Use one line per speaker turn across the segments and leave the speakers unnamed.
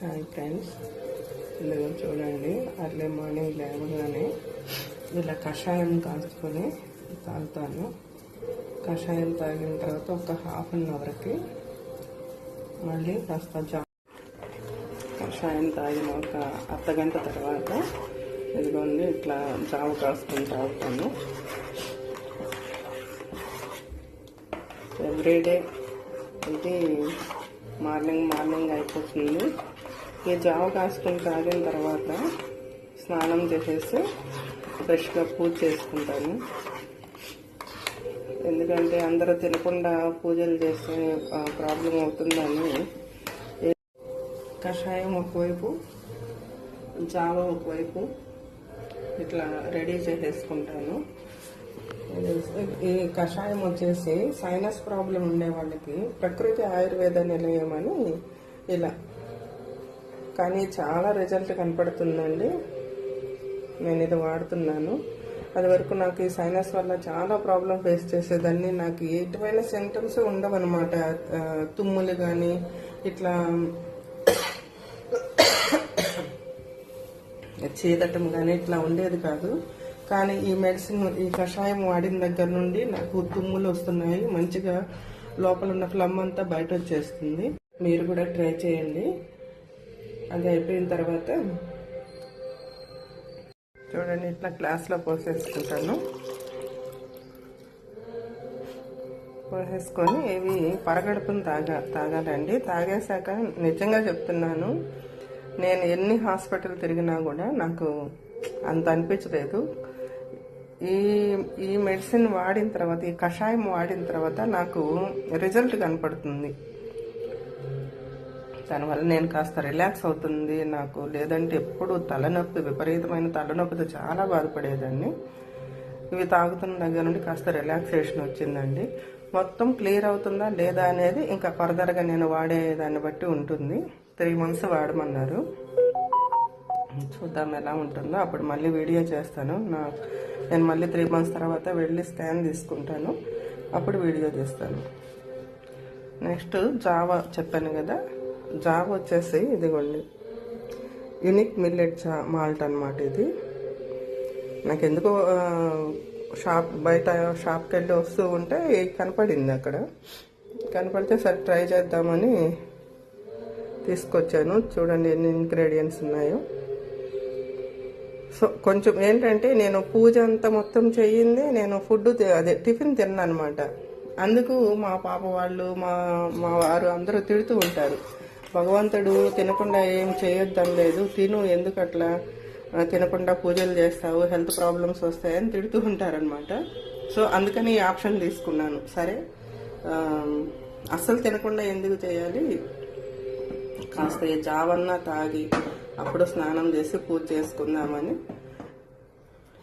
Hi friends. ఇలా చూడండి early morning లేవగానే ఇలా కషాయం కాచుకొని తాగుతాను. కషాయం తాగిన తర్వాత ఒక హాఫ్ అన్ అవర్కి మళ్ళీ కాస్త జా కషాయం తాగిన ఒక అర్ధగంట తర్వాత ఇదిగోండి ఇట్లా జావ కాసుకొని తాగుతాను. ఎవ్రీడే ఇది మార్నింగ్ మార్నింగ్ అయిపోతుంది. ఈ జావ కాసుకొని తాగిన తర్వాత స్నానం చేసేసి ఫ్రెష్గా పూజ చేసుకుంటాను. ఎందుకంటే అందరూ తినకుండా పూజలు చేస్తే ప్రాబ్లం అవుతుందని. కషాయం ఒకవైపు జావ ఒకవైపు ఇట్లా రెడీ చేసేసుకుంటాను. ఈ కషాయం వచ్చేసి సైనస్ ప్రాబ్లం ఉండే వాళ్ళకి ప్రకృతి ఆయుర్వేద నిలయం అని ఇలా కానీ చాలా రిజల్ట్ కనపడుతుందండి. నేను ఇది వాడుతున్నాను. అది వరకు నాకు ఈ సైనస్ వల్ల చాలా ప్రాబ్లం ఫేస్ చేసేదాన్ని. నాకు ఎటువంటి సింటమ్స్ ఉండవన్నమాట. తుమ్ములు కానీ ఇట్లా చీదటం కానీ ఇట్లా ఉండేది కాదు. కానీ ఈ మెడిసిన్ ఈ కషాయం వాడిన దగ్గర నుండి నాకు తుమ్ములు వస్తున్నాయి. మంచిగా లోపల ఉన్న ఫ్లమ్ అంతా బయట వచ్చేస్తుంది మీరు కూడా ట్రై చేయండి. అది అయిపోయిన తర్వాత చూడండి ఇట్లా గ్లాస్లో పోసేసుకుంటాను. పోసేసుకొని ఇవి పరగడుపుని తాగా తాగాలండి. తాగేశాక నిజంగా చెప్తున్నాను నేను ఎన్ని హాస్పిటల్ తిరిగినా కూడా నాకు అంత అనిపించలేదు. ఈ ఈ మెడిసిన్ వాడిన తర్వాత ఈ కషాయం వాడిన తర్వాత నాకు రిజల్ట్ కనపడుతుంది. దానివల్ల నేను కాస్త రిలాక్స్ అవుతుంది. నాకు లేదంటే ఎప్పుడు తలనొప్పి విపరీతమైన తలనొప్పితో చాలా బాధపడేదాన్ని. ఇవి తాగుతున్న దగ్గర నుండి కాస్త రిలాక్సేషన్ వచ్చిందండి. మొత్తం క్లియర్ అవుతుందా లేదా అనేది ఇంకా ఫర్దర్గా నేను వాడే దాన్ని బట్టి ఉంటుంది. త్రీ మంత్స్ వాడమన్నారు. చూద్దాం ఎలా ఉంటుందో. అప్పుడు మళ్ళీ వీడియో చేస్తాను. నా నేను మళ్ళీ త్రీ మంత్స్ తర్వాత వెళ్ళి స్కాన్ తీసుకుంటాను. అప్పుడు వీడియో చేస్తాను. నెక్స్ట్ జావా చెప్పాను కదా. జావా వచ్చేసి ఇదిగోండి. యునిక్ మిల్లెట్ జా మాల్ట్ అనమాట ఇది. నాకు ఎందుకో షాప్ బయట షాప్కి వెళ్ళి వస్తూ ఉంటే కనపడింది అక్కడ. కనపడితే సరే ట్రై చేద్దామని తీసుకొచ్చాను. చూడండి ఎన్ని ఇంగ్రీడియంట్స్ ఉన్నాయో. సో కొంచెం ఏంటంటే నేను పూజ అంతా మొత్తం చేయింది నేను ఫుడ్ అదే టిఫిన్ తిన్నాను అనమాట అందుకు మా పాప వాళ్ళు మా మా వారు అందరూ తిడుతూ ఉంటారు. భగవంతుడు తినకుండా ఏం చేయొద్దని లేదు తిను ఎందుకు అట్లా తినకుండా పూజలు చేస్తావు హెల్త్ ప్రాబ్లమ్స్ వస్తాయని తిడుతూ ఉంటారనమాట సో అందుకని ఈ ఆప్షన్ తీసుకున్నాను. సరే అస్సలు తినకుండా ఎందుకు చేయాలి? కాస్త ఈ జావన్నా తాగి అప్పుడు స్నానం చేసి పూజ చేసుకుందామని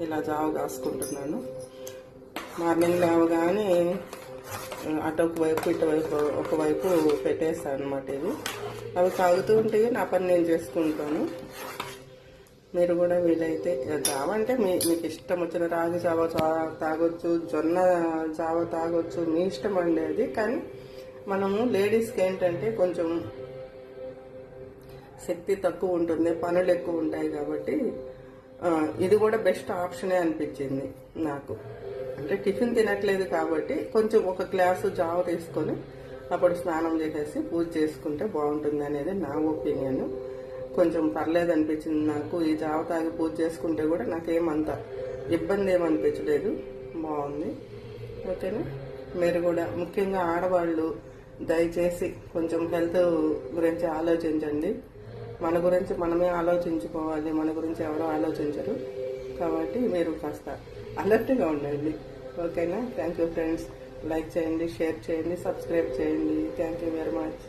ఇలా జావ కాసుకుంటున్నాను. మార్నింగ్ లేవగానే అటు ఒకవైపు ఇటువైపు ఒకవైపు పెట్టేస్తాను అనమాట ఇది. అవి తాగుతూ ఉంటే నా పని నేను చేసుకుంటాను. మీరు కూడా వీలైతే జావ అంటే మీ మీకు ఇష్టం వచ్చిన రాగి జావ చా- తాగొచ్చు జొన్న జావ తాగొచ్చు మీ ఇష్టం అండి అది. కానీ మనము లేడీస్కి ఏంటంటే కొంచెం శక్తి తక్కువ ఉంటుంది పనులు ఎక్కువ ఉంటాయి కాబట్టి ఇది కూడా బెస్ట్ ఆప్షనే అనిపించింది నాకు. అంటే టిఫిన్ తినట్లేదు కాబట్టి కొంచెం ఒక గ్లాసు జావ తీసుకొని అప్పుడు స్నానం చేసేసి పూజ చేసుకుంటే బాగుంటుంది అనేది నా ఒపీనియన్. కొంచెం పర్లేదు అనిపించింది నాకు. ఈ జావ తాగి పూజ చేసుకుంటే కూడా నాకేమంత ఇబ్బంది ఏమనిపించలేదు బాగుంది. ఓకేనా? మీరు కూడా ముఖ్యంగా ఆడవాళ్ళు దయచేసి కొంచెం హెల్త్ గురించి ఆలోచించండి. మన గురించి మనమే ఆలోచించుకోవాలి. మన గురించి ఎవరో ఆలోచించరు. కాబట్టి మీరు కాస్త అలర్ట్గా ఉండండి. ఓకేనా? థ్యాంక్ యూ ఫ్రెండ్స్ లైక్ చేయండి షేర్ చేయండి సబ్స్క్రైబ్ చేయండి. Thank you very much